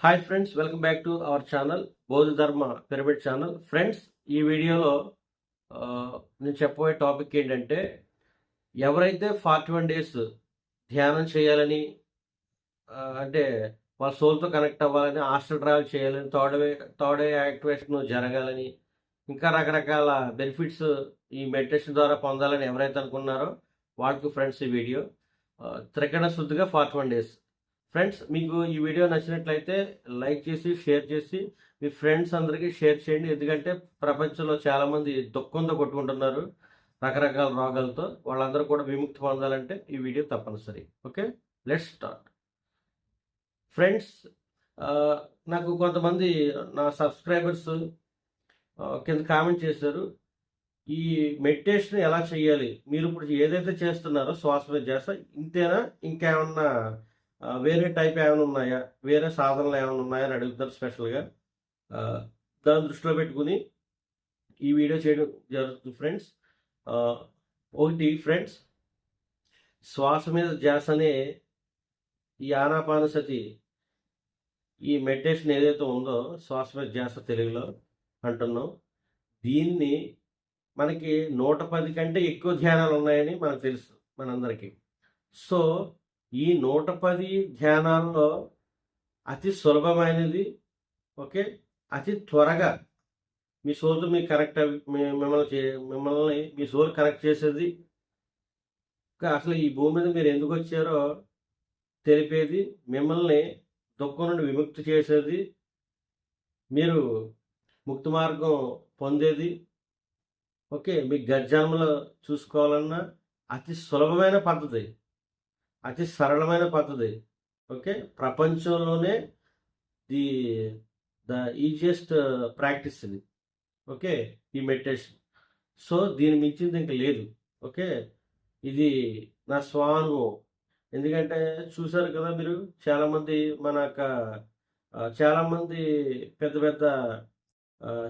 Hi friends welcome back to our channel బౌద్ధ ధర్మ pyramid channel friends ఈ వీడియోలో నేను చెప్పబోయే టాపిక్ ఏంటంటే ఎవరైతే ఫార్టీ వన్ డేస్ ధ్యానం చేయాలని అంటే వాళ్ళ సోల్తో కనెక్ట్ అవ్వాలని హాస్టల్ ట్రావెల్ చేయాలని థర్డ్ వే యాక్టివేషన్ జరగాలని ఇంకా రకరకాల బెనిఫిట్స్ ఈ మెడిటేషన్ ద్వారా పొందాలని ఎవరైతే అనుకున్నారో వాళ్ళకి ఫ్రెండ్స్ ఈ వీడియో త్రికరణ శుద్ధిగా ఫార్టీ వన్ డేస్ ఫ్రెండ్స్ మీకు ఈ వీడియో నచ్చినట్లయితే లైక్ చేసి షేర్ చేసి మీ ఫ్రెండ్స్ అందరికీ షేర్ చేయండి. ఎందుకంటే ప్రపంచంలో చాలామంది దుఃఖంతో కొట్టుకుంటున్నారు రకరకాల రోగాలతో. వాళ్ళందరూ కూడా విముక్తి పొందాలంటే ఈ వీడియో తప్పనిసరి. ఓకే? లెట్స్ స్టార్ట్ ఫ్రెండ్స్ నాకు కొంతమంది నా సబ్స్క్రైబర్స్ కింద కామెంట్ చేశారు. ఈ మెడిటేషన్ ఎలా చేయాలి? మీరు ఇప్పుడు ఏదైతే చేస్తున్నారో శ్వాస మీద చేస్తా. ఇంతేనా? ఇంకేమన్నా వేరే టైప్ ఏమైనా ఉన్నాయా? వేరే సాధనలు ఏమైనా ఉన్నాయా అని అడుగుతారు స్పెషల్గా దాన్ని దృష్టిలో పెట్టుకుని ఈ వీడియో చేయడం జరుగుతుంది ఫ్రెండ్స్ ఒకటి ఫ్రెండ్స్ శ్వాస మీద ధ్యాసనే ఈ ఆనాపానసతి ఈ మెడిటేషన్ ఏదైతే ఉందో శ్వాస మీద ధ్యాస తెలుగులో అంటున్నాం. దీన్ని మనకి నూట పది కంటే ఎక్కువ ధ్యానాలు ఉన్నాయని మనకు తెలుసు మనందరికీ. సో ఈ నూట పది ధ్యానాల్లో అతి సులభమైనది ఓకే? అతి త్వరగా. మీ సోల్తో మీ కనెక్ట్ మీ- మిమ్మల్ని చే- మిమ్మల్ని మీ సోల్ కనెక్ట్ చేసేది. అసలు ఈ భూమి మీద మీరు ఎందుకు వచ్చారో తెలిపేది మిమ్మల్ని దుఃఖం నుండి విముక్తి చేసేది మీరు ముక్తి మార్గం పొందేది ఓకే? మీ గజ్జాములో చూసుకోవాలన్నా అతి సులభమైన పద్ధతి. అతి సరళమైన పద్ధతి. ఓకే? ప్రపంచంలోనే ది ద ఈజియెస్ట్ ప్రాక్టీస్ ఇది. ఓకే? ఈ మెడిటేషన్. సో దీని మించింది ఇంక లేదు. ఓకే? ఇది నా స్వానుభవం. ఎందుకంటే చూశారు కదా మీరు చాలామంది మన యొక్క చాలామంది పెద్ద పెద్ద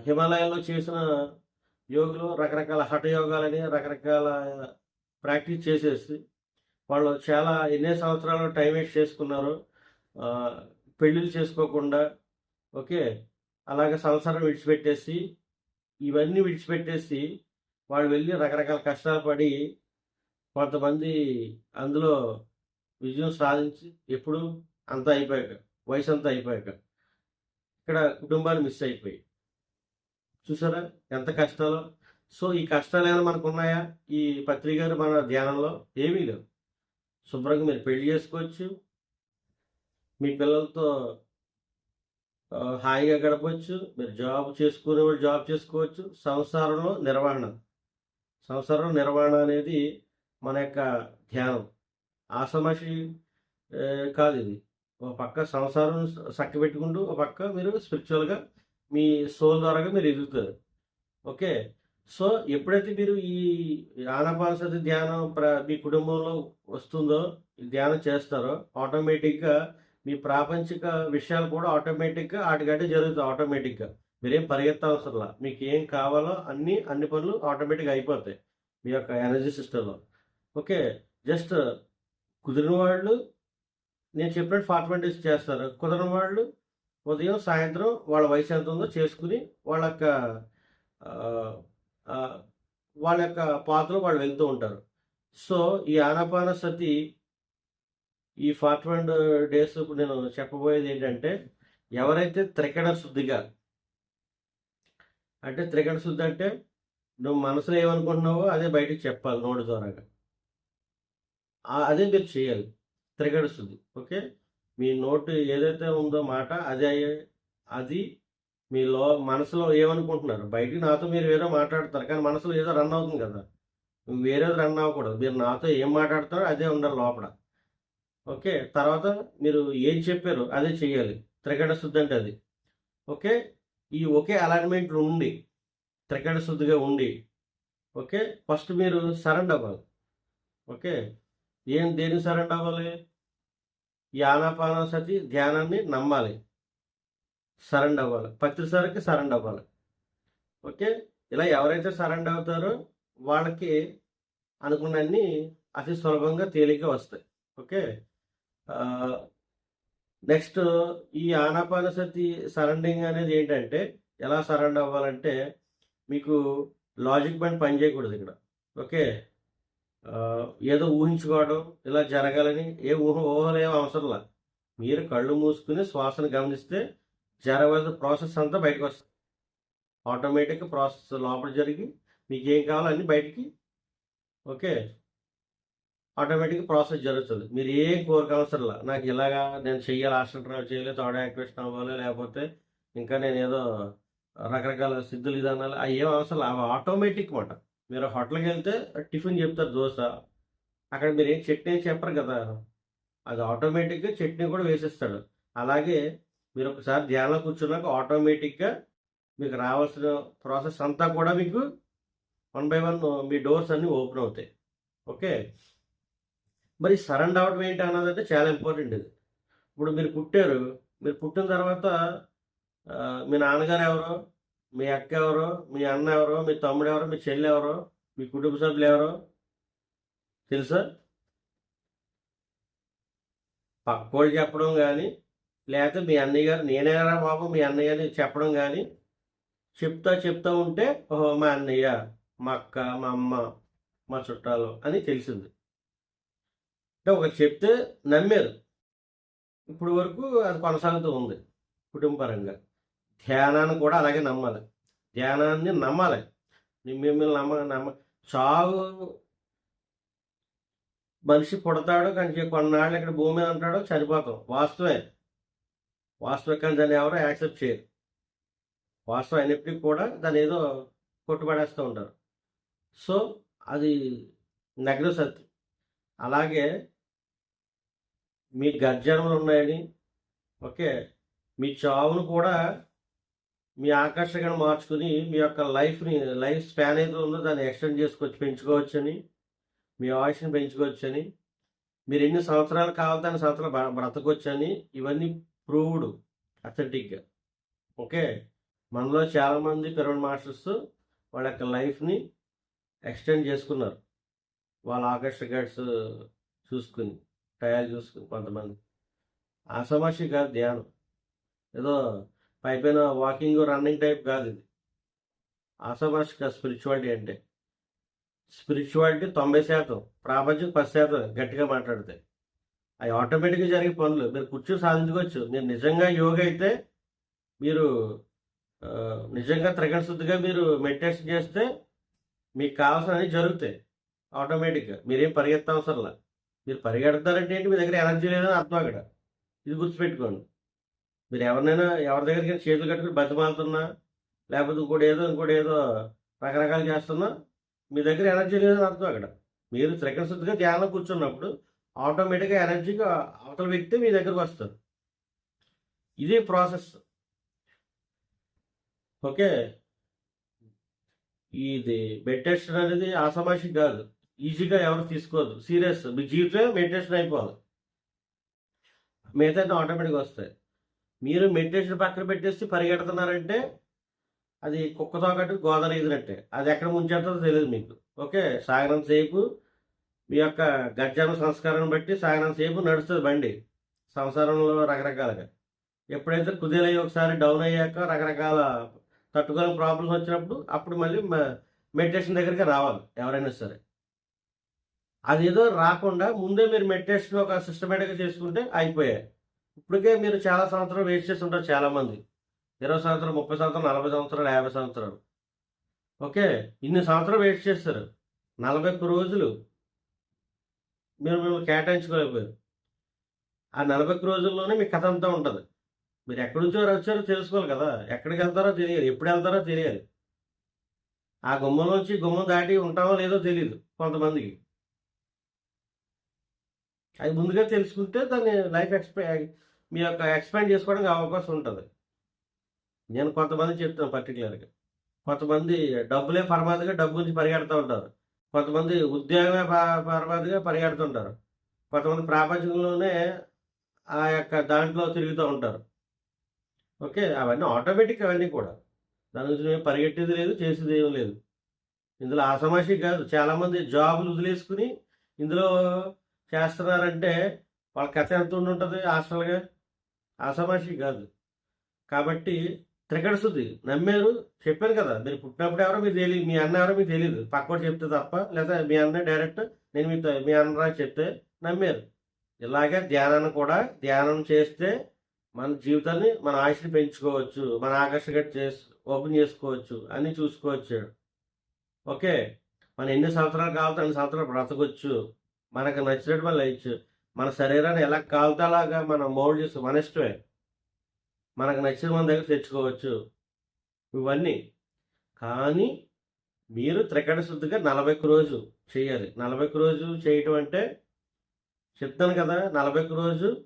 హిమాలయాల్లో చేసిన యోగులు రకరకాల హఠ యోగాలని రకరకాల ప్రాక్టీస్ చేసేసి వాళ్ళు చాలా ఎన్ని సంవత్సరాలు టైం వేస్ట్ చేసుకున్నారు. పెళ్ళిళ్ళు చేసుకోకుండా ఓకే అలాగే సంసారం విడిచిపెట్టేసి ఇవన్నీ విడిచిపెట్టేసి వాళ్ళు వెళ్ళి రకరకాల కష్టాలు పడి కొంతమంది అందులో విజయం సాధించి ఎప్పుడు అంతా అయిపోయాక వయసు అంతా అయిపోయాక ఇక్కడ కుటుంబాలు మిస్ అయిపోయి చూసారా ఎంత కష్టాలు? సో ఈ కష్టాలు ఏమైనా మనకు ఉన్నాయా? ఈ పత్రిక గారు మన ధ్యానంలో? ఏమీ లేవు. శుభ్రంగా మీరు పెళ్ళి చేసుకోవచ్చు. మీ పిల్లలతో హాయిగా గడపవచ్చు. మీరు జాబ్ చేసుకునే వాళ్ళు జాబ్ చేసుకోవచ్చు. సంసారంలో నిర్వహణ. సంసారం నిర్వహణ అనేది మన యొక్క ధ్యానం. ఆసమషి కాదు ఇది. ఒక పక్క సంసారం చక్క పెట్టుకుంటూ ఒక పక్క మీరు స్పిరిచువల్గా మీ సోల్ ద్వారాగా మీరు ఎదుగుతారు. ఓకే? సో ఎప్పుడైతే మీరు ఈ ఆనపానసతి ధ్యానం ప్ర మీ కుటుంబంలో వస్తుందో ధ్యానం చేస్తారో ఆటోమేటిక్గా మీ ప్రాపంచిక విషయాలు కూడా ఆటోమేటిక్గా వాటికంటే జరుగుతాయి ఆటోమేటిక్గా. మీరేం పరిగెత్తవసరంలా. మీకు ఏం కావాలో అన్ని అన్ని పనులు ఆటోమేటిక్గా అయిపోతాయి మీ యొక్క ఎనర్జీ సిస్టంలో. ఓకే జస్ట్ కుదిరిన వాళ్ళు నేను చెప్పినట్టు ఫార్టీ వన్ డేస్ చేస్తారు. కుదరని వాళ్ళు ఉదయం సాయంత్రం వాళ్ళ వయసు ఎంత ఉందో చేసుకుని వాళ్ళ యొక్క వాళ్ళ యొక్క పాత్రలో వాళ్ళు వెళ్తూ ఉంటారు. సో ఈ ఆనాపాన సతి ఈ ఫార్టీ వన్ డేస్ ఇప్పుడు నేను చెప్పబోయేది ఏంటంటే ఎవరైతే త్రికణ శుద్ధిగా అంటే త్రికణ శుద్ధి అంటే నువ్వు మనసులో ఏమనుకుంటున్నావో అదే బయటికి చెప్పాలి నోటి ద్వారాగా. అదే మీరు చేయాలి త్రికణ శుద్ధి. ఓకే? మీ నోటు ఏదైతే ఉందో మాట అదే అది మీలో మనసులో ఏమనుకుంటున్నారు? బయటికి నాతో మీరు వేరే మాట్లాడతారు కానీ మనసులో ఏదో రన్ అవుతుంది కదా. వేరేది రన్ అవ్వకూడదు. మీరు నాతో ఏం మాట్లాడతారో అదే ఉండాలి లోపల. ఓకే? తర్వాత మీరు ఏం చెప్పారో అదే చేయాలి త్రికట శుద్ధి అంటే అది. ఓకే? ఈ ఒకే అలైన్మెంట్లు ఉండి త్రికట శుద్ధిగా ఉండి ఓకే? ఫస్ట్ మీరు సరెండ్ అవ్వాలి. ఓకే? ఏం దేనికి సరెండ్ అవ్వాలి? ఈ ఆనాపానసతి ధ్యానాన్ని నమ్మాలి. సరెండ్ అవ్వాలి. ప్రతిసారికి సరెండ్ అవ్వాలి. ఓకే? ఇలా ఎవరైతే సరెండ్ అవుతారో వాళ్ళకి అనుకున్నన్ని అతి సులభంగా తేలిక వస్తాయి. ఓకే? నెక్స్ట్ ఈ ఆనాపానసతి సరెండింగ్ అనేది ఏంటంటే ఎలా సరెండ్ అవ్వాలంటే మీకు లాజిక్ బండ్ పని చేయకూడదు ఇక్కడ. ఓకే? ఏదో ఊహించుకోవడం ఇలా జరగాలని ఏ ఊహ ఊహలు ఏం అవసరం లేదు మీరు కళ్ళు మూసుకుని శ్వాసను గమనిస్తే జరగవలసిన ప్రాసెస్ అంతా బయటకు వస్తుంది. ఆటోమేటిక్ ప్రాసెస్ లోపల జరిగి మీకు ఏం కావాలో అన్నీ బయటికి ఓకే? ఆటోమేటిక్ ప్రాసెస్ జరుగుతుంది. మీరు ఏం కోరిక అవసరం నాకు ఇలాగా నేను చెయ్యాలి హాస్టల్ ట్రావెల్ చేయాలి థర్డ్ యాక్టివేషన్ అవ్వాలి లేకపోతే ఇంకా నేను ఏదో రకరకాల సిద్ధులు విధానాలు అవి ఏం అవసరం అవి ఆటోమేటిక్ మాట. మీరు హోటల్కి వెళ్తే టిఫిన్ చెప్తారు దోశ. అక్కడ మీరు ఏం చట్నీ చెప్పరు కదా? అది ఆటోమేటిక్గా చట్నీ కూడా వేసేస్తాడు. అలాగే మీరు ఒకసారి ధ్యానంలో కూర్చున్నాక ఆటోమేటిక్గా మీకు రావాల్సిన ప్రాసెస్ అంతా కూడా మీకు వన్ బై వన్ మీ డోర్స్ అన్నీ ఓపెన్ అవుతాయి. ఓకే మరి సరెండ్ అవ్వడం ఏంటి అన్నది అంటే చాలా ఇంపార్టెంట్ ఇది. ఇప్పుడు మీరు పుట్టారు మీరు పుట్టిన తర్వాత uh, మీ నాన్నగారు ఎవరో మీ అక్క ఎవరో మీ అన్న ఎవరో మీ తమ్ముడు ఎవరో మీ చెల్లి ఎవరో మీ కుటుంబ సభ్యులు ఎవరో? తెలుసా? పక్కోడు చెప్పడం కానీ లేకపోతే మీ అన్నయ్య గారు నేనేరా బాబు మీ అన్నయ్య అని చెప్పడం కానీ చెప్తా చెప్తా ఉంటే ఓహో మా అన్నయ్య మా అక్క మా అమ్మ మా చుట్టాలు అని తెలిసింది. అంటే ఒక చెప్తే నమ్మారు. ఇప్పుడు వరకు అది కొనసాగుతూ ఉంది కుటుంబపరంగా ధ్యానాన్ని కూడా అలాగే నమ్మాలి. ధ్యానాన్ని నమ్మాలి. మిమ్మల్ని నమ్మ నమ్మ చావు. మనిషి పుడతాడు కానీ కొన్నాళ్ళు ఇక్కడ భూమి మీద ఉంటాడో చనిపోతాం. వాస్తవే వాస్తవే దాన్ని ఎవరో యాక్సెప్ట్ చేయరు. వాస్తవం అయినప్పటికీ కూడా దాన్ని ఏదో కొట్టుబడేస్తూ ఉంటారు. సో అది నగ్న సత్యం. అలాగే మీ గర్జనములు ఉన్నాయని ఓకే మీ చావును కూడా మీ ఆకర్షణగా మార్చుకుని మీ యొక్క లైఫ్ని లైఫ్ స్పాన్ అయితే ఉందో దాన్ని ఎక్స్టెండ్ చేసుకోవచ్చు పెంచుకోవచ్చని మీ ఆయుష్ని పెంచుకోవచ్చని మీరు ఎన్ని సంవత్సరాలు కావాలి దాని సంవత్సరాలు బ్ర- బ్రతకొచ్చని ఇవన్నీ ప్రూవ్డ్ అథెంటిక్గా ఓకే? మనలో చాలామంది పిరమిడ్ మాస్టర్స్ వాళ్ళ యొక్క లైఫ్ని ఎక్స్టెండ్ చేసుకున్నారు. వాళ్ళ ఆగస్ట్ గైడ్స్ చూసుకుని టయాలు చూసుకుని కొంతమంది. ఆసమాషి కాదు ధ్యానం. ఏదో పైపైన వాకింగ్ రన్నింగ్ టైప్ కాదు ఇది. ఆసమాషి స్పిరిచువాలిటీ అంటే. స్పిరిచువాలిటీ తొంభై శాతం ప్రాపంచిక పది శాతం గట్టిగా మాట్లాడితే అవి ఆటోమేటిక్గా జరిగే పనులు. మీరు కూర్చొని సాధించుకోవచ్చు. మీరు నిజంగా యోగా అయితే మీరు నిజంగా త్రిగణ శుద్ధిగా మీరు మెడిటేషన్ చేస్తే మీకు కావాల్సినవి జరుగుతాయి. ఆటోమేటిక్గా. మీరేం పరిగెత్త అవసరంలా మీరు పరిగెడతారంటే ఏంటి? మీ దగ్గర ఎనర్జీ లేదని అర్థం అక్కడ. ఇది గుర్తుపెట్టుకోండి. మీరు ఎవరినైనా ఎవరి దగ్గరికి చేతులు కట్టుకుని బతిమాలుతున్నా లేకపోతే ఇంకోటి ఏదో ఇంకోటి ఏదో రకరకాలు చేస్తున్నా మీ దగ్గర ఎనర్జీ లేదని అర్థం అక్కడ. మీరు త్రికరణ శుద్ధిగా కూర్చున్నప్పుడు ఆటోమేటిక్గా ఎనర్జీగా అవతల వ్యక్తి మీ దగ్గరకు వస్తారు ఇదే ప్రాసెస్. ఓకే? ఇది మెడిటేషన్ అనేది ఆసమాషి కాదు. ఈజీగా ఎవరు తీసుకోదు. సీరియస్. మీ జీవితమే మెడిటేషన్ అయిపోవాలి. మిగతా ఆటోమేటిక్గా వస్తాయి. మీరు మెడిటేషన్ పక్కన పెట్టేసి పరిగెడుతున్నారంటే అది కుక్కతో కట్టు గోదావరి అది ఎక్కడ ముంచేస్తుందో తెలియదు మీకు. ఓకే? సాగరం సేపు మీ యొక్క గర్జన సంస్కారాన్ని బట్టి సాయంత్రం సేపు నడుస్తుంది బండి. సంసారంలో రకరకాలుగా. ఎప్పుడైతే కుదేలయ్యి ఒకసారి డౌన్ అయ్యాక రకరకాల తట్టుకోలేని ప్రాబ్లమ్స్ వచ్చినప్పుడు అప్పుడు మళ్ళీ మెడిటేషన్ దగ్గరికి రావాలి ఎవరైనా సరే. అదేదో రాకుండా ముందే మీరు మెడిటేషన్ ఒక సిస్టమేటిక్గా చేసుకుంటే అయిపోయాయి. ఇప్పటికే మీరు చాలా సంవత్సరం వేస్ట్ చేసి ఉంటారు చాలామంది. ఇరవై సంవత్సరం ముప్పై సంవత్సరం నలభై సంవత్సరాలు యాభై సంవత్సరాలు. ఓకే? ఇన్ని సంవత్సరాలు వేస్ట్ చేస్తారు. నలభై ఒక్క రోజులు మీరు మిమ్మల్ని కేటాయించుకోలేకపోయారు. ఆ నలభై రోజుల్లోనే మీ కథ అంతా ఉంటుంది. మీరు ఎక్కడి నుంచో వచ్చారో తెలుసుకోవాలి కదా. ఎక్కడికి వెళ్తారో తెలియాలి. ఎప్పుడు వెళ్తారో తెలియాలి. ఆ గుమ్మంలోంచి గుమ్మం దాటి ఉంటామో లేదో తెలియదు కొంతమందికి. అది ముందుగా తెలుసుకుంటే దాన్ని లైఫ్ ఎక్స్పే మీ యొక్క ఎక్స్పాండ్ చేసుకోవడానికి అవకాశం ఉంటుంది. నేను కొంతమంది చెప్తాను పర్టికులర్గా కొంతమంది డబ్బులే పరమాదిగా డబ్బు గురించి పరిగెడుతూ ఉంటారు. కొంతమంది ఉద్యోగమే ప- పరమాదిగా పరిగెడుతుంటారు. కొంతమంది ప్రాపంచికంలోనే ఆ యొక్క దాంట్లో తిరుగుతూ ఉంటారు. ఓకే అవన్నీ ఆటోమేటిక్ అవన్నీ కూడా. దాని గురించి మేము పరిగెట్టేది లేదు చేసేది ఏం లేదు. ఇందులో ఆసమాషి కాదు. చాలామంది జాబులు వదిలేసుకుని ఇందులో చేస్తున్నారంటే వాళ్ళ కథ ఎంత ఉండి ఉంటుంది హాస్టల్గా ఆసామాషి కాదు. కాబట్టి త్రికడ శుద్ధి నమ్మారు చెప్పాను కదా మీరు పుట్టినప్పుడు ఎవరో మీకు తెలియదు మీ అన్న ఎవరో మీకు తెలియదు పక్కోటి చెప్తే తప్ప లేదా మీ అన్న డైరెక్ట్ నేను మీతో మీ అన్న చెప్తే నమ్మారు. ఇలాగే ధ్యానాన్ని కూడా ధ్యానం చేస్తే మన జీవితాన్ని మన ఆశని పెంచుకోవచ్చు మన ఆకర్షణ చేసి ఓపెన్ చేసుకోవచ్చు అన్నీ చూసుకోవచ్చు. ఓకే? మనం ఎన్ని సంవత్సరాలు కావాలంటే అన్ని సంవత్సరాలు బ్రతకొచ్చు. మనకు నచ్చినట్టు మనం లేయచ్చు మన శరీరాన్ని ఎలా కావాలితే అలాగా మనం మౌల్డ్ చేసుకో మన ఇష్టమే. మనకు నచ్చిన మన దగ్గర తెచ్చుకోవచ్చు. ఇవన్నీ. కానీ మీరు త్రికట శుద్ధిగా నలభై ఒక్క రోజు చేయాలి. నలభై ఒక్క రోజు చేయటం అంటే చెప్తాను కదా నలభై ఒక్క రోజు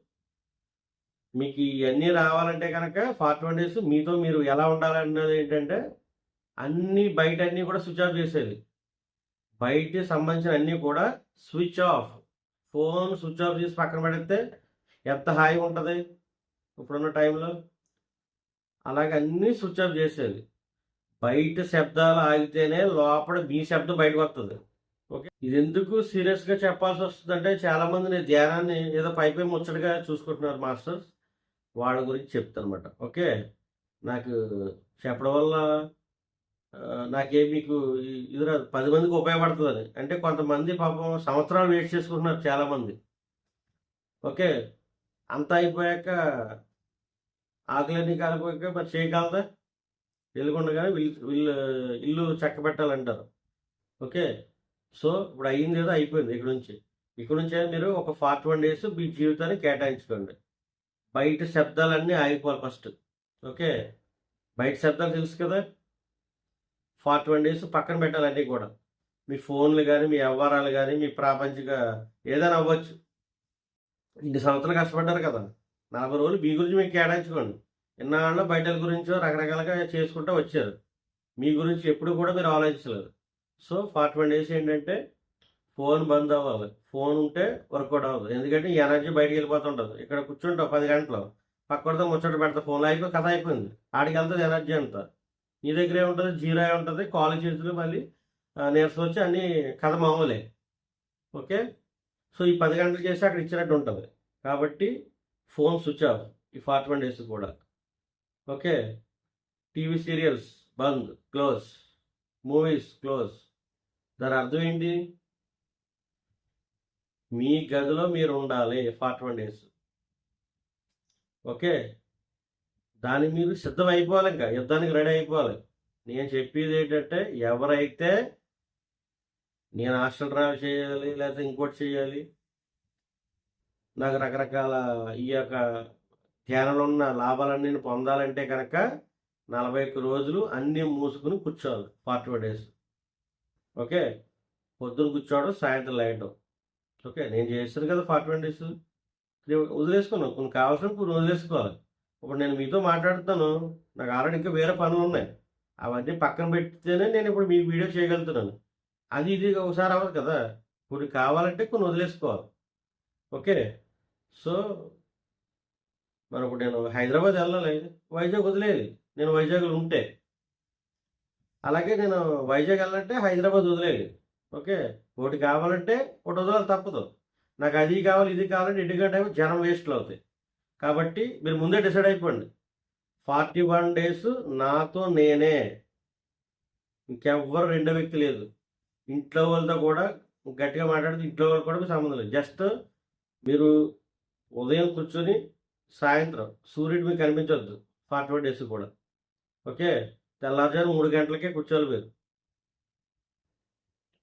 మీకు ఇవన్నీ రావాలంటే కనుక ఫార్టీ వన్ డేస్ మీతో మీరు ఎలా ఉండాలన్నది ఏంటంటే అన్ని బయట అన్నీ కూడా స్విచ్ ఆఫ్ చేసేది బయట సంబంధించిన అన్నీ కూడా switch off. Phone switch off చేసి పక్కన పెడితే ఎంత హాయిగా ఉంటుంది? ఇప్పుడున్న టైంలో అలాగే అన్నీ స్విచ్ ఆఫ్ చేసేది. బయట శబ్దాలు ఆగితేనే లోపల మీ శబ్దం బయటకు వస్తుంది ఓకే? ఇది ఎందుకు సీరియస్గా చెప్పాల్సి వస్తుందంటే చాలా మంది నేను ధ్యానాన్ని ఏదో పైపై ముచ్చటగా చూసుకుంటున్నారు మాస్టర్స్. వాళ్ళ గురించి చెప్తాను అనమాట ఓకే? నాకు చెప్పడం వల్ల నాకే మీకు ఇది రాదు. పది మందికి ఉపయోగపడుతుందని. అంటే కొంతమంది పాపం సంవత్సరాలు వెయిట్ చేసుకుంటున్నారు చాలామంది. ఓకే? అంతా అయిపోయాక ఆకలిని కాలిపోయాక మరి చేయగలదా వెలుగుండగానే వీళ్ళు వీళ్ళు ఇల్లు చెక్క పెట్టాలంటారు ఓకే? సో ఇప్పుడు అయ్యింది ఏదో అయిపోయింది ఇక్కడ నుంచి. ఇక్కడ నుంచి మీరు ఒక ఫార్టీ వన్ డేస్ మీ జీవితాన్ని కేటాయించుకోండి. బయట శబ్దాలన్నీ ఆగిపోవాలి ఫస్ట్. ఓకే? బయట శబ్దాలు తెలుసు కదా? ఫార్టీ వన్ డేస్ పక్కన పెట్టాలన్నీ కూడా. మీ ఫోన్లు కానీ మీ వ్యవహారాలు కానీ మీ ప్రాపంచిక ఏదైనా అవ్వచ్చు. ఇన్ని సంవత్సరాలు కష్టపడ్డారు కదా. నలభై రోజులు మీ గురించి మీకు కేటాయించుకోండి. ఇన్నాళ్ళు బయటల గురించో రకరకాలుగా చేసుకుంటూ వచ్చారు. మీ గురించి ఎప్పుడు కూడా మీరు ఆలోచించలేదు. సో ఫార్టీ వన్ డేస్ ఏంటంటే ఫోన్ బంద్ అవ్వాలి. ఫోన్ ఉంటే వర్కౌట్ అవ్వదు. ఎందుకంటే ఈ ఎనర్జీ బయటకు వెళ్ళిపోతుంటుంది. ఇక్కడ కూర్చుంటావు పది గంటలు. పక్కడితో ముచ్చట పెడతా. ఫోన్లో అయిపోయి కథ అయిపోయింది. ఆడికి వెళ్తుంది ఎనర్జీ అంతా. నీ దగ్గర ఏముంటుంది? జీరో ఉంటుంది? కాలేజ్ చేతులు మళ్ళీ నీరసం వచ్చి అన్ని కథ మామూలే. ఓకే? సో ఈ పది గంటలు చేసి అక్కడ ఇచ్చినట్టు ఉంటుంది. కాబట్టి ఫోన్ స్విచ్ ఆఫ్. ఈ ఫార్టీ వన్ డేస్ కూడా. ఓకే? టీవీ సీరియల్స్ బంద్ క్లోజ్. Movies close. దాని అర్థం ఏంటి? మీ గదిలో మీరు ఉండాలి ఫార్టీ వన్ డేస్. ఓకే? దాని మీరు సిద్ధం అయిపోవాలి ఇంకా. యుద్ధానికి రెడీ అయిపోవాలి. నేను చెప్పేది ఏంటంటే ఎవరైతే నేను హాస్టల్ ట్రావెల్ చేయాలి లేకపోతే ఇంకోటి చేయాలి నాకు రకరకాల ఈ యొక్క ధ్యానంలో ఉన్న లాభాలన్నీ నేను పొందాలంటే కనుక నలభై ఒక్క రోజులు అన్నీ మూసుకుని కూర్చోవాలి ఫార్టీ ఫైవ్ డేస్. ఓకే? పొద్దున కూర్చోవడం సాయంత్రం లేయటం. ఓకే? నేను చేస్తాను కదా ఫార్టీ వన్ డేస్. వదిలేసుకున్నాను కొన్ని కావాల్సిన కొన్ని వదిలేసుకోవాలి. ఇప్పుడు నేను మీతో మాట్లాడుతాను నాకు ఆల్రెడీ ఇంకా వేరే పనులు ఉన్నాయి. అవన్నీ పక్కన పెడితేనే నేను ఇప్పుడు మీకు వీడియో చేయగలుగుతున్నాను. అది ఇది ఒకసారి అవ్వదు కదా. కొన్ని కావాలంటే కొన్ని వదిలేసుకోవాలి. ఓకే? సో మరి ఇప్పుడు నేను హైదరాబాద్ వెళ్ళాలి. వైజాగ్ వదిలేయాలి నేను వైజాగ్లో ఉంటే. అలాగే నేను వైజాగ్ వెళ్ళాలంటే హైదరాబాద్ వదిలేయాలి ఓకే? ఒకటి కావాలంటే ఒకటి వదలాలి తప్పదు. నాకు అది కావాలి ఇది కావాలంటే ఇంటికంటే జనం వేస్ట్లు అవుతాయి. కాబట్టి మీరు ముందే డిసైడ్ అయిపోండి. ఫార్టీ వన్ డేస్ నాతో నేనే. ఇంకెవ్వరు రెండో వ్యక్తి లేదు. ఇంట్లో వాళ్ళతో కూడా గట్టిగా మాట్లాడితే ఇంట్లో వాళ్ళు కూడా సంబంధం లేదు. జస్ట్ మీరు ఉదయం కూర్చొని సాయంత్రం సూర్యుడు మీకు కనిపించవద్దు ఫార్టీ డేస్ కూడా. ఓకే? తెల్లారుజాము మూడు గంటలకే కూర్చోవాలి మీరు.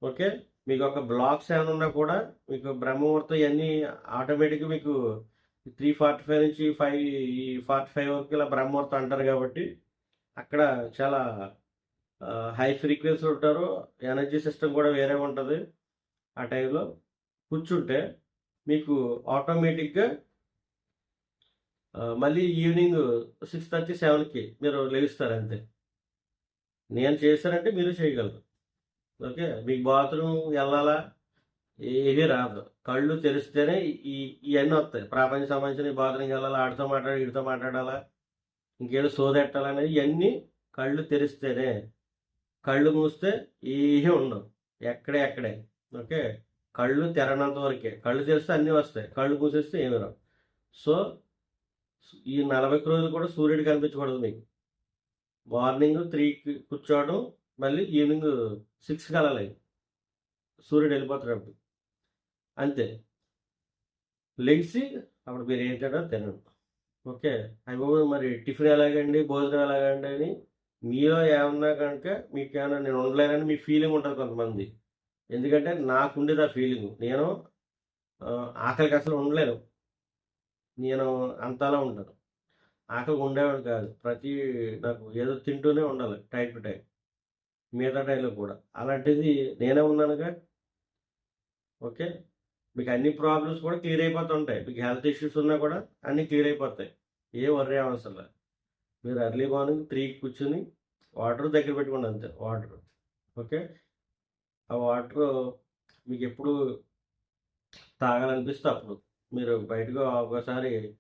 ఓకే? మీకు ఒక బ్లాక్స్ ఏమైనా ఉన్నా కూడా మీకు బ్రహ్మముహూర్తం ఇవన్నీ ఆటోమేటిక్గా మీకు త్రీ ఫార్టీ ఫైవ్ నుంచి ఫైవ్ ఈ ఫార్టీ ఫైవ్ వరకు ఇలా బ్రహ్మముహూర్తం అంటారు కాబట్టి అక్కడ చాలా హై ఫ్రీక్వెన్సీ ఉంటారు. ఎనర్జీ సిస్టమ్ కూడా వేరే ఉంటుంది ఆ టైంలో. కూర్చుంటే మీకు ఆటోమేటిక్గా మళ్ళీ ఈవినింగ్ సిక్స్ థర్టీ సెవెన్కి మీరు లేస్తారు అంతే. నేను చేశానంటే మీరు చేయగలరు. ఓకే? మీకు బాత్రూమ్ వెళ్ళాలా? ఏమీ రాదు. కళ్ళు తెరిస్తేనే ఈ ఇవన్నీ వస్తాయి. ప్రపంచ సంబంధించిన బాత్రూమ్కి వెళ్ళాలా? ఆడితో మాట్లాడాలి వీడితో మాట్లాడాలా? ఇంకేదో సోదెట్టాలనేది ఇవన్నీ కళ్ళు తెరిస్తేనే కళ్ళు మూస్తే ఏమీ ఉండవు. ఎక్కడే ఎక్కడే. ఓకే? కళ్ళు తెరనంత వరకే కళ్ళు తెరిస్తే అన్నీ వస్తాయి. కళ్ళు మూసేస్తే ఏమి రావు. సో ఈ నలభై రోజులు కూడా సూర్యుడు కనిపించకూడదు మీకు మార్నింగ్ త్రీకి కూర్చోవడం మళ్ళీ ఈవినింగ్ సిక్స్కి వెళ్ళాలి సూర్యుడు వెళ్ళిపోతాడు. అప్పుడు అంతే. లెగిసి అప్పుడు మీరు ఏం తినడం తినండి ఓకే. అయిపోయి మరి టిఫిన్ ఎలాగండి? భోజనం ఎలాగండి అని మీలో ఏమన్నా కనుక మీకు ఏమన్నా నేను ఉండలేనని మీ ఫీలింగ్ ఉంటుంది కొంతమంది. ఎందుకంటే నాకు ఉండేది ఆ ఫీలింగ్ నేను ఆకలికి అసలు ఉండలేను. నేను అంతలా ఉంటాను ఆకలికి ఉండేవాడు కాదు. ప్రతి నాకు ఏదో తింటూనే ఉండాలి టైం టు టైం. మిగతా టైంలో కూడా. అలాంటిది నేనే ఉన్నానుగా. ఓకే? మీకు అన్ని ప్రాబ్లమ్స్ కూడా క్లియర్ అయిపోతుంటాయి. మీకు హెల్త్ ఇష్యూస్ ఉన్నా కూడా అన్నీ క్లియర్ అయిపోతాయి. ఏ వర్రీ అవసరం లేదు. మీరు ఎర్లీ మార్నింగ్ త్రీకి కూర్చుని వాటర్ దగ్గర పెట్టుకోండి అంతే. Water okay? ఆ వాటర్ మీకు ఎప్పుడు తాగాలనిపిస్తే అప్పుడు. మీరు బయటకు ఒకసారి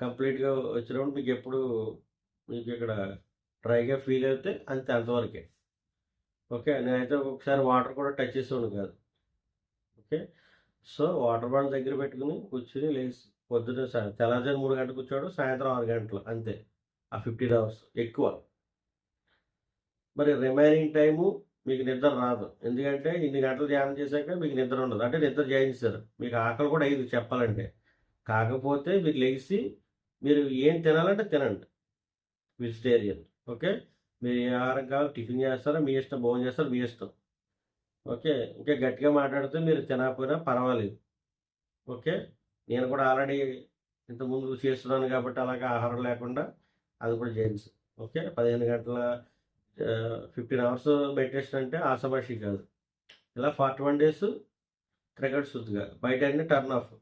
కంప్లీట్గా వచ్చినప్పుడు మీకు ఎప్పుడు మీకు ఇక్కడ డ్రైగా ఫీల్ అయితే అంతే అంతవరకే. ఓకే? నేనైతే ఒకసారి వాటర్ కూడా టచ్ చేసేవాడు కాదు. ఓకే? సో వాటర్ బాండ్ దగ్గర పెట్టుకుని కూర్చుని లేచి పొద్దున సా- తెల్లవారుజాము మూడు గంటలు కూర్చోడు సాయంత్రం ఆరు గంటలు అంతే. ఆ ఫిఫ్టీన్ అవర్స్ ఎక్కువ. మరి రిమైనింగ్ టైము మీకు నిద్ర రాదు. ఎందుకంటే ఇన్ని గంటలు ధ్యానం చేశాక మీకు నిద్ర ఉండదు. అంటే నిద్ర చేయించారు మీకు ఆకలి కూడా ఐదు చెప్పాలంటే. కాకపోతే మీరు లెగిసి మీరు ఏం తినాలంటే తినండి. Vegetarian okay? మీరు ఏ ఆహారం కావాలి టిఫిన్ చేస్తారో మీ ఇష్టం భోజనం చేస్తారో మీ ఇష్టం. ఓకే? ఇంకా గట్టిగా మాట్లాడితే మీరు తినకపోయినా పర్వాలేదు. ఓకే? నేను కూడా ఆల్రెడీ ఇంతకుముందు చేస్తున్నాను కాబట్టి అలాగే ఆహారం లేకుండా అది కూడా చేయించు ఓకే? పదిహేను గంటల ఫిఫ్టీన్ అవర్స్ మెడిటేషన్ అంటే ఆసమాషి కాదు. ఇలా ఫార్టీ వన్ డేస్ త్రిగడ్ శుద్ధిగా. బయట అన్ని టర్న్ ఆఫ్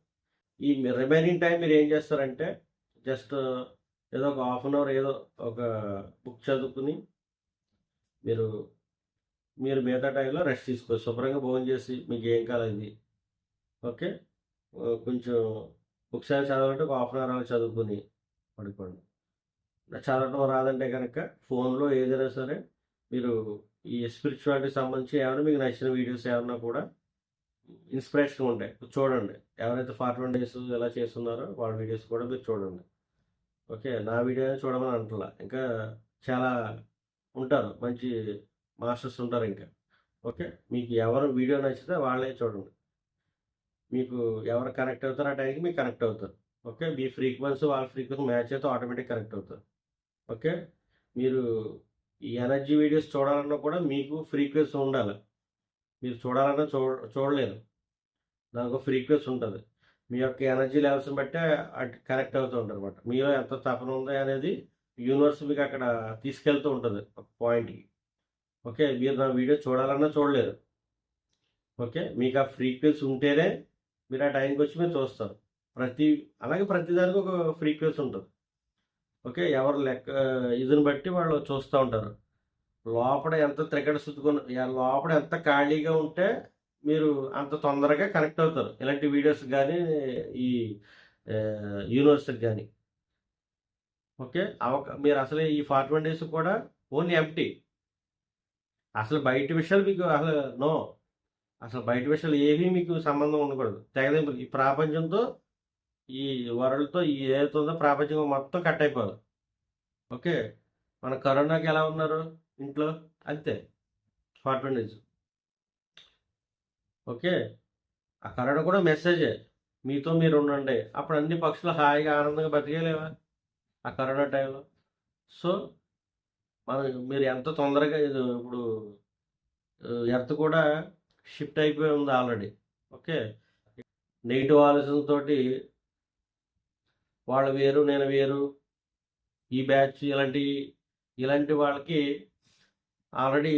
ఈ రిమైనింగ్ టైం మీరు ఏం చేస్తారంటే జస్ట్ ఏదో ఒక హాఫ్ అన్ అవర్ ఏదో ఒక బుక్ చదువుకుని మీరు మీరు మిగతా టైంలో రెస్ట్ తీసుకోవచ్చు శుభ్రంగా భోజనం చేసి మీకు ఏం కాలేదు ఓకే? కొంచెం బుక్స్ అయినా చదవాలంటే ఒక హాఫ్ అన్ అవర్ చదువుకుని పడుకోండి. చదవడం రాదంటే కనుక ఫోన్లో ఏదైనా సరే మీరు ఈ స్పిరిచువాలిటీ సంబంధించి ఏమైనా మీకు నచ్చిన వీడియోస్ ఏమైనా కూడా ఇన్స్పిరేషన్ ఉంటాయి. చూడండి ఎవరైతే ఫార్టీ వన్ డేస్ ఎలా చేస్తున్నారో వాళ్ళ వీడియోస్ కూడా మీరు చూడండి. ఓకే నా వీడియో చూడమని అంటలా. ఇంకా చాలా ఉంటారు మంచి మాస్టర్స్ ఉంటారు ఇంకా. ఓకే మీకు ఎవరు వీడియో నచ్చితే వాళ్ళే చూడండి. మీకు ఎవరు కనెక్ట్ అవుతారో ఆ టైంకి మీకు కనెక్ట్ అవుతారు. ఓకే మీ ఫ్రీక్వెన్సీ వాళ్ళ ఫ్రీక్వెన్సీ మ్యాచ్ అయితే ఆటోమేటిక్ కనెక్ట్ అవుతారు. ఓకే? మీరు ఈ ఎనర్జీ వీడియోస్ చూడాలన్నా కూడా మీకు ఫ్రీక్వెన్సీ ఉండాలి. మీరు చూడాలన్నా చూ చూడలేరు దానికి ఒక ఫ్రీక్వెన్సీ ఉంటుంది. మీ యొక్క ఎనర్జీ లెవెల్స్ని బట్టే అటు కనెక్ట్ అవుతూ ఉంటారు అనమాట మీలో ఎంత తపన ఉంది అనేది యూనివర్స్ మీకు అక్కడ తీసుకెళ్తూ ఉంటుంది ఒక పాయింట్కి. ఓకే? మీరు నా వీడియో చూడాలన్నా చూడలేరు ఓకే? మీకు ఆ ఫ్రీక్వెన్సీ ఉంటేనే మీరు ఆ టైంకి వచ్చి మీరు చూస్తారు. ప్రతి అలాగే ప్రతిదానికి ఒక ఫ్రీక్వెన్సీ ఉంటుంది. ఓకే ఎవరు లెక్క ఇదిని బట్టి వాళ్ళు చూస్తూ ఉంటారు. లోపల ఎంత త్రికట శుద్ధుకున్న లోపల ఎంత ఖాళీగా ఉంటే మీరు అంత తొందరగా కనెక్ట్ అవుతారు. ఇలాంటి వీడియోస్ కానీ ఈ యూనివర్స్కి కానీ. ఓకే అవక మీరు అసలు ఈ ఫార్టీ వన్ డేస్ కూడా ఓన్లీ ఎంటీ అసలు బయట విషయాలు మీకు అసలు నో. అసలు బయట విషయాలు ఏవి మీకు సంబంధం ఉండకూడదు. తెగదింపులు ఈ ప్రపంచంతో ఈ వరల్డ్తో ఈ ఏదైతుందో ప్రపంచం మొత్తం కట్ అయిపోదు ఓకే? మన కరోనాకి ఎలా ఉన్నారు ఇంట్లో? అంతే. Forty days okay? ఆ కరోనా కూడా మెసేజే. మీతో మీరు ఉండండి. అప్పుడు అన్ని పక్షులు హాయిగా ఆనందంగా బతికేలేవా ఆ కరోనా టైంలో. సో మన మీరు ఎంత తొందరగా ఇది ఇప్పుడు ఎర్త్ కూడా షిఫ్ట్ అయిపోయి ఉంది ఆల్రెడీ. ఓకే? నెగిటివ్ ఆలోచనతోటి వాళ్ళు వేరు నేను వేరు. ఈ బ్యాచ్ ఇలాంటి ఇలాంటి వాళ్ళకి ఆల్రెడీ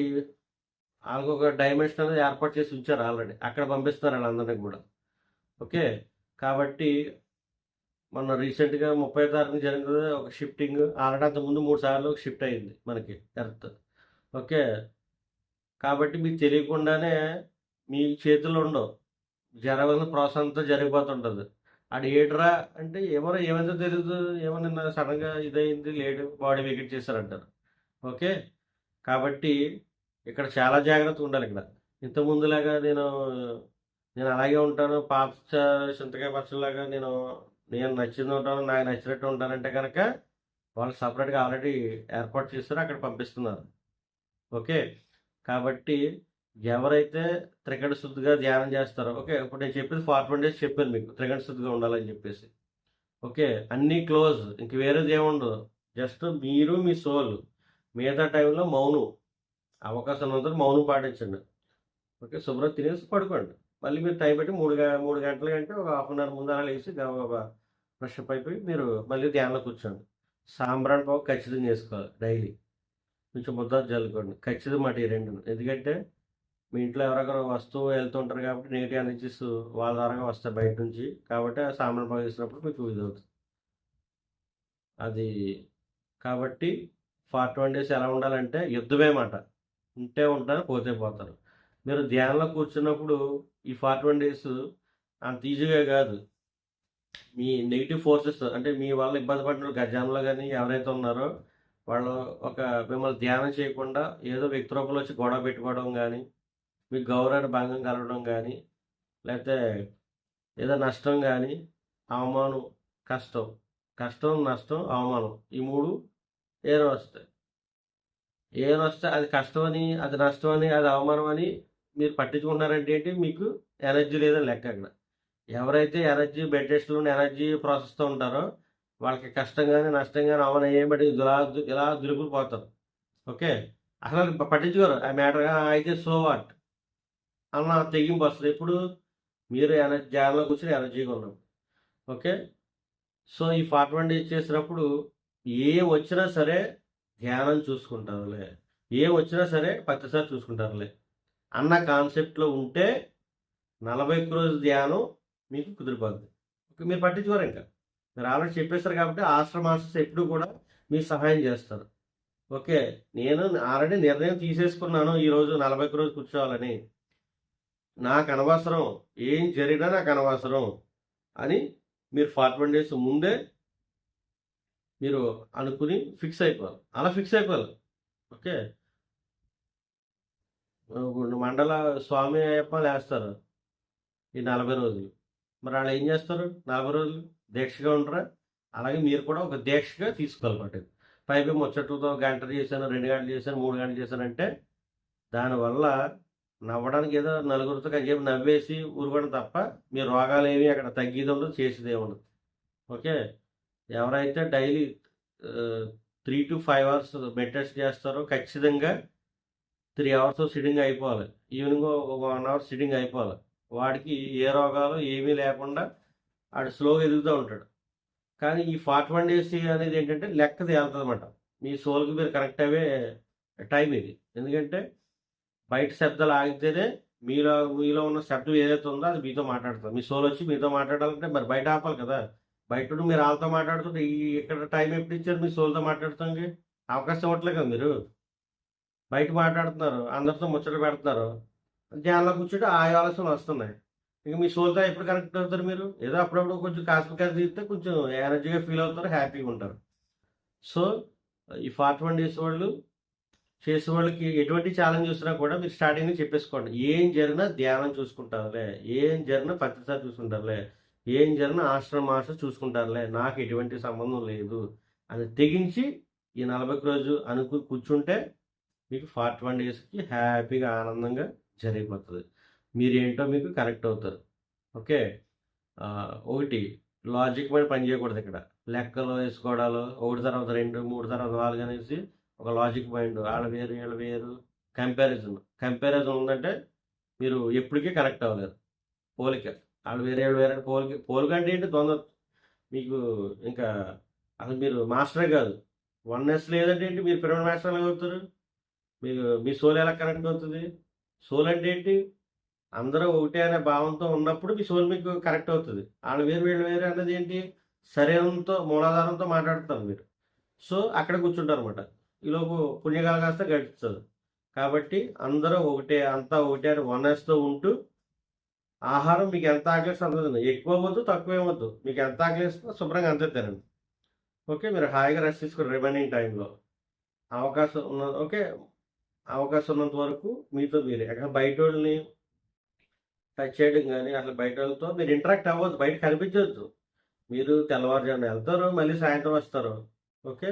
వాళ్ళకి ఒక డైమెన్షన్ అనేది ఏర్పాటు చేసి ఉంచారు ఆల్రెడీ అక్కడ పంపిస్తున్నారు వాళ్ళందరినీ కూడా. ఓకే? కాబట్టి మొన్న రీసెంట్గా ముప్పై తారీఖు జరిగింది ఒక షిఫ్టింగ్ ఆల్రెడీ అంతకుముందు మూడు సార్లు షిఫ్ట్ అయింది మనకి ఎర్త్ ఓకే? కాబట్టి మీకు తెలియకుండానే మీ చేతుల్లో ఉండవు. జరగవలసిన ప్రాసెస్ అంతా జరిగిపోతుంటుంది. ఆడ ఏడరా అంటే ఏమో ఏమైందో తెలియదు ఏమో నిన్న సడన్గా ఇదైంది లేటు బాడీ వెకెట్ చేశారంటారు. ఓకే? కాబట్టి ఇక్కడ చాలా జాగ్రత్తగా ఉండాలి ఇక్కడ. ఇంతకుముందులాగా నేను నేను అలాగే ఉంటాను పాత చింతకాయ పచ్చలాగా నేను నేను నచ్చింది ఉంటాను నాకు నచ్చినట్టు ఉంటానంటే కనుక వాళ్ళు సపరేట్గా ఆల్రెడీ ఏర్పాటు చేస్తారు అక్కడ పంపిస్తున్నారు. ఓకే? కాబట్టి ఎవరైతే త్రికట శుద్ధిగా ధ్యానం చేస్తారో ఓకే ఇప్పుడు నేను చెప్పేది ఫార్టీ వన్ డేస్ చెప్పాను మీకు త్రికట శుద్ధిగా ఉండాలని చెప్పేసి. ఓకే అన్నీ క్లోజ్ ఇంక వేరేది ఏముండదు జస్ట్ మీరు మీ సోల్ మిగతా టైంలో మౌనం అవకాశం ఉన్నంత మౌనం పాటించండి. ఓకే శుభ్రం తినేసి పడుకోండి. మళ్ళీ మీరు టైం పెట్టి మూడు గ- మూడు గంటల కంటే ఒక హాఫ్ అన్ అవర్ ముందర వేసి లేచి ఫ్రెష్ అప్ అయిపోయి మీరు మళ్ళీ ధ్యానంలో కూర్చోండి. సాంబ్రాన్ పావు ఖచ్చితంగా చేసుకోవాలి డైలీ. కొంచెం ముద్ద జల్లుకోండి. ఖచ్చితంగా మాట ఈ రెండు. ఎందుకంటే మీ ఇంట్లో ఎవరొకరు వస్తువు వెళ్తుంటారు కాబట్టి నెగిటివ్ ఎనర్జీస్ వాళ్ళ ద్వారా వస్తాయి బయట నుంచి. కాబట్టి ఆ సామాన్ పావు మీకు ఇది అవుతుంది. అది కాబట్టి ఫార్టీ వన్ డేస్ ఎలా ఉండాలంటే యుద్ధమే మాట. ఉంటే ఉంటారు పోతే పోతారు. మీరు ధ్యానంలో కూర్చున్నప్పుడు ఈ ఫార్టీ వన్ డేస్ అంత ఈజీగా కాదు. మీ నెగిటివ్ ఫోర్సెస్ అంటే మీ వాళ్ళు ఇబ్బంది పడిన గజాంలో కానీ ఎవరైతే ఉన్నారో వాళ్ళు ఒక మిమ్మల్ని ధ్యానం చేయకుండా ఏదో వ్యక్తి రూపంలో వచ్చి గొడవ పెట్టుకోవడం కానీ మీ గౌరవాన్ని భంగం కలగడం కానీ లేకపోతే ఏదో నష్టం కానీ అవమానం కష్టం. కష్టం నష్టం అవమానం. ఈ మూడు ఏరు వస్తాయి. ఏరు వస్తే అది కష్టం అని అది నష్టం అని అది అవమానం అని మీరు పట్టించుకుంటున్నారంటే ఏంటి? మీకు ఎనర్జీ లేదని లెక్క అక్కడ. ఎవరైతే ఎనర్జీ బెడ్ టెస్ట్లో ఎనర్జీ ప్రాసెస్తో ఉంటారో వాళ్ళకి కష్టం కానీ నష్టం కానీ అవన ఏం ఇలా ఇలా దులుపులు పోతారు ఓకే? అసలు పట్టించుకోరు. ఆ మ్యాటర్ అయితే సో వాట్? అన్న తెగింపు వస్తుంది. ఇప్పుడు మీరు ఎనర్జీ ధ్యానంలో కూర్చొని ఎనర్జీగా ఉన్నాం ఓకే? సో ఈ ఫార్టీ వన్ డేస్ చేసినప్పుడు ఏ వచ్చినా సరే ధ్యానం చూసుకుంటారులే. ఏ వచ్చినా సరే ప్రతిసారి చూసుకుంటారులే. అన్న కాన్సెప్ట్లో ఉంటే నలభై ఒక్క రోజు ధ్యానం మీకు కుదిరిపోద్ది. ఓకే, మీరు పట్టించుకోరు ఇంకా. మీరు ఆల్రెడీ చెప్పేస్తారు కాబట్టి ఆశ్రమాస్టర్స్ ఎప్పుడు కూడా మీకు సహాయం చేస్తారు. ఓకే? నేను ఆల్రెడీ నిర్ణయం తీసేసుకున్నాను ఈరోజు నలభై ఒక్క రోజు కూర్చోవాలని. నాకు అనవసరం ఏం జరిగినా నాకు అనవసరం అని మీరు ఫార్టీ వన్ డేస్ ముందే మీరు అనుకుని ఫిక్స్ అయిపోవాలి. అలా ఫిక్స్ అయిపోవాలి. ఓకే? మండల స్వామి అయ్యప్ప లేస్తారు ఈ నలభై రోజులు. మరి వాళ్ళు ఏం చేస్తారు? నలభై రోజులు దీక్షగా ఉంటారా అలాగే మీరు కూడా ఒక దీక్షగా తీసుకోవాలన్నమాట. పైపే ముచ్చట్లతో గంట చేశాను రెండు గంటలు చేశాను మూడు గంటలు చేశానంటే దానివల్ల నవ్వడానికి ఏదో నలుగురితో కాసేపు నవ్వేసి ఊరుకోవడం తప్ప మీ రోగాలు ఏమి అక్కడ తగ్గేది ఉండదు చేసేది ఏముండదు ఓకే? ఎవరైతే daily three to five hours meditation చేస్తారో ఖచ్చితంగా త్రీ అవర్స్ సిట్టింగ్ అయిపోవాలి. ఈవినింగ్ ఒక వన్ అవర్ సిట్టింగ్ అయిపోవాలి. వాడికి ఏ రోగాలు ఏమీ లేకుండా ఆడు స్లోగా ఎదుగుతూ ఉంటాడు. కానీ ఈ ఫార్ట్ వన్ డేస్ అనేది ఏంటంటే లెక్క తేలుతుంది అనమాట మీ సోల్కి మీరు కనెక్ట్ అయ్యే టైం ఇది. ఎందుకంటే బయట శబ్దాలు ఆగితేనే మీలో మీలో ఉన్న శబ్దం ఏదైతే ఉందో అది మీతో మాట్లాడుతుంది. మీ సోల్ వచ్చి మీతో మాట్లాడాలంటే మరి బయట ఆపాలి కదా. బయట మీరు వాళ్ళతో మాట్లాడుతుంటే ఈ ఇక్కడ టైం ఎప్పుడు ఇచ్చారు మీ సోల్తో మాట్లాడుతుంది అవకాశం ఇవ్వట్లేదు కదా మీరు. బయట మాట్లాడుతున్నారు అందరితో ముచ్చట పెడుతున్నారు. ధ్యానంలో కూర్చుంటే ఆ ఆలోచనలు వస్తున్నాయి. ఇక మీ సోల్తో ఎప్పుడు కనెక్ట్ అవుతారు మీరు? ఏదో అప్పుడప్పుడు కొంచెం కాస్త కాస్త తీస్తే కొంచెం ఎనర్జీగా ఫీల్ అవుతారు హ్యాపీగా ఉంటారు. సో ఈ ఫార్ట్ వన్ డేస్ వాళ్ళు చేసే వాళ్ళకి ఎటువంటి ఛాలెంజ్ చూసినా కూడా మీరు స్టార్టింగ్ చెప్పేసుకోండి. ఏం జరిగినా ధ్యానం చూసుకుంటారులే. ఏం జరిగినా ప్రతిసారి చూసుకుంటారులే. ఏం జరిగినా ఆశ్రమ మాస్టర్ చూసుకుంటారులే. నాకు ఎటువంటి సంబంధం లేదు అని తెగించి ఈ నలభై రోజు అనుకు కూర్చుంటే మీకు ఫార్టీ వన్ డేస్కి హ్యాపీగా ఆనందంగా జరిగిపోతుంది. మీరేంటో మీకు కరెక్ట్ అవుతారు ఓకే? ఒకటి లాజిక్ మీద పని చేయకూడదు ఇక్కడ. లెక్కలు వేసుకోవడాలు ఒకటి తర్వాత రెండు మూడు తర్వాత నాలుగు అనేసి ఒక లాజిక్ పాయింట్ వాళ్ళ వేరు వీళ్ళ వేరు కంపారిజన్ కంపారిజన్ ఉందంటే మీరు ఎప్పటికీ కనెక్ట్ అవ్వలేరు. పోలిక. వాళ్ళు వేరే వేరే వేరే పోలిక. పోలిక అంటే ఏంటి? తొందర మీకు ఇంకా అసలు మీరు మాస్టరే కాదు. వన్నెస్ లేదంటే ఏంటి? మీరు పిరమిడ్ మాస్టర్ ఎలా అవుతారు? మీకు మీ సోల్ ఎలా కనెక్ట్ అవుతుంది? సోల్ అంటే ఏంటి? అందరూ ఒకటే అనే భావంతో ఉన్నప్పుడు మీ సోల్ మీకు కరెక్ట్ అవుతుంది. వాళ్ళు వేరు వీళ్ళు వేరు అన్నది ఏంటి? శరీరంతో మూలాధారంతో మాట్లాడుతారు మీరు. సో అక్కడ కూర్చుంటారు అనమాట ఈలోపు పుణ్యకాల కాస్త గడుస్తుంది కాబట్టి అందరూ ఒకటే అంతా ఒకటే అని వనస్తో ఉంటూ ఆహారం మీకు ఎంత ఆకలిస్తే అంత తినండి. ఎక్కువ వద్దు తక్కువ వద్దు. మీకు ఎంత ఆకలిస్తుందో శుభ్రంగా అంతే తినండి. ఓకే మీరు హాయిగా రెస్ట్ తీసుకుని రిమైనింగ్ టైంలో అవకాశం ఉన్న ఓకే అవకాశం ఉన్నంత వరకు మీతో మీరే. అక్కడ బయట వాళ్ళని టచ్ చేయడం కానీ అసలు బయట వాళ్ళతో మీరు ఇంటరాక్ట్ అవ్వద్దు. బయట కనిపించవద్దు మీరు తెల్లవారుజామున వెళ్తారు మళ్ళీ సాయంత్రం వస్తారు. ఓకే?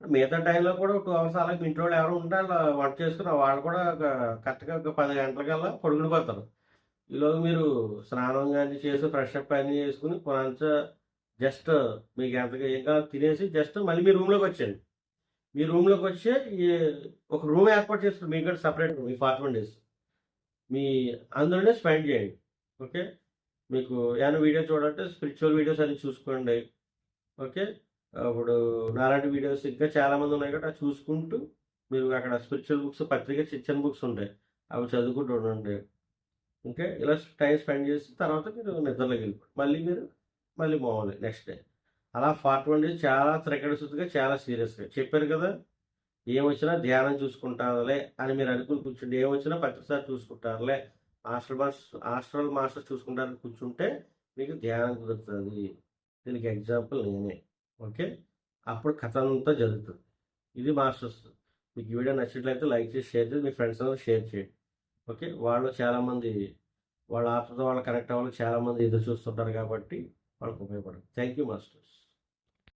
మిగతా టైంలో కూడా టూ అవర్స్ అలాగే ఇంట్లో వాళ్ళు ఎవరు ఉంటే అలా వంట చేసుకుని వాళ్ళు కూడా ఒక కరెక్ట్గా ఒక పది గంటలకల్లా పడుకుని పోతారు. ఈలోగా మీరు స్నానం కానీ చేసి ఫ్రెష్ అప్ అన్నీ చేసుకుని కొంత జస్ట్ మీకు ఎంతగా ఏం కావాలో తినేసి జస్ట్ మళ్ళీ మీ రూమ్లోకి వచ్చేయండి. మీ రూమ్లోకి వచ్చి ఈ ఒక రూమ్ ఏర్పాటు చేసుకుని మీకు కూడా సపరేట్ ఈ ఫార్టీ వన్ డేస్ మీ అందులోనే స్పెండ్ చేయండి. ఓకే మీకు ఏమైనా వీడియో చూడాలంటే స్పిరిచువల్ వీడియోస్ అన్ని చూసుకోండి. ఓకే అప్పుడు నాలాంటి వీడియోస్ ఇంకా చాలా మంది ఉన్నాయి కదా అవి చూసుకుంటూ మీరు అక్కడ స్పిరిచువల్ బుక్స్ పత్రిక చిచ్చన్ బుక్స్ ఉంటాయి. అవి చదువుకుంటూ ఉండండి. ఇంకా ఇలా టైం స్పెండ్ చేసి తర్వాత మీరు నిద్రలోకి వెళ్ళిపోండి. మళ్ళీ మీరు మళ్ళీ పోవాలి నెక్స్ట్ డే. అలా ఫార్టీ వన్ డేస్ చాలా త్రికడ చాలా సీరియస్గా. చెప్పారు కదా ఏమొచ్చినా ధ్యానం చూసుకుంటారులే అని మీరు అనుకుని కూర్చుంటే ఏమొచ్చినా ప్రతిసారి చూసుకుంటారులే మాస్టర్ మాస్టర్ హాస్టల్ మాస్టర్ చూసుకుంటారని కూర్చుంటే మీకు ధ్యానం కుదురుతుంది. దీనికి ఎగ్జాంపుల్ నేనే. ఓకే? అప్పుడు కథ అంతా జరుగుతుంది. ఇది మాస్టర్స్. మీకు ఈ వీడియో నచ్చినట్లయితే లైక్ చేసి షేర్ చేసి మీ ఫ్రెండ్స్ అందరూ షేర్ చేయండి. ఓకే? వాళ్ళు చాలామంది వాళ్ళ ఆత్మతో వాళ్ళు కనెక్ట్ అవ్వాలి చాలామంది ఎదురు చూస్తుంటారు కాబట్టి వాళ్ళకి ఉపయోగపడదు. Thank you masters.